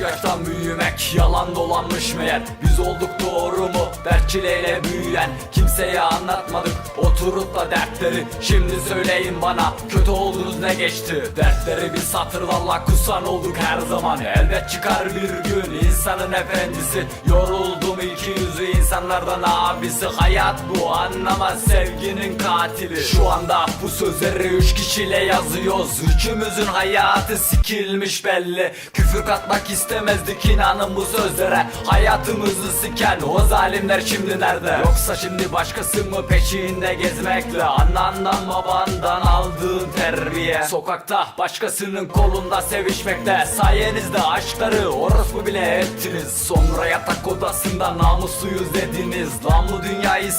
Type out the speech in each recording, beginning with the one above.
yaştan büyümek yalan dolanmış meğer. Biz olduk doğru mu? Dert çileyle büyüyen Kimseye anlatmadık. Oturup da dertleri Şimdi söyleyin bana. Kötü oldunuz ne geçti? Dertleri bir satırlarla kusan olduk her zaman. Elbet çıkar bir gün insanın efendisi. Yoruldum iki yüzü insanlardan abisi. Hayat bu anlamaz sevginin katili. Şu anda bu sözleri üç kişiyle yazıyoruz. Üçümüzün hayatı sikilmiş belli. Küfür katmak istemezdik inanın sözlere. Hayatımızı siken o zalimler şimdi nerede? Yoksa şimdi başkası mı peşinde gezmekle? Anandan babandan aldığın terbiye. Sokakta başkasının kolunda sevişmekle Sayenizde aşkları orospu bile ettiniz. Sonra yatak odasında namusluyuz dediniz. Lan bu dünyayı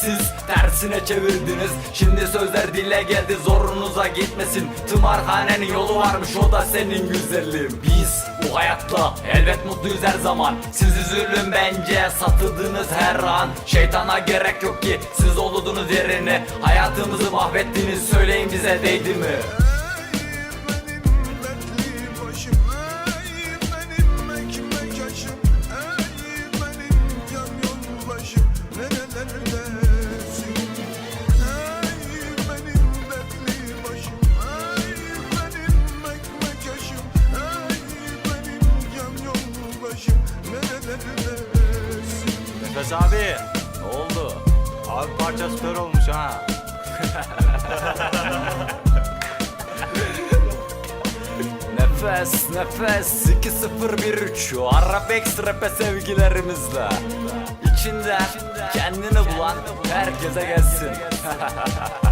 tersine çevirdiniz. Şimdi sözler dile geldi zorunuza gitmesin. Tımarhanenin yolu varmış o da senin güzelliğin. Biz bu hayatla elbet mutluyuz her zaman. Siz üzülün bence satıldınız her an. Şeytana gerek yok ki siz oludunuz yerini Hayatımızı mahvettiniz söyleyin bize değdi mi? Nefes abi ne oldu? Abi parçası kör olmuş ha. Nefes nefes 2013 Arabex rap'e sevgilerimizle İçinde kendini bulan herkese gelsin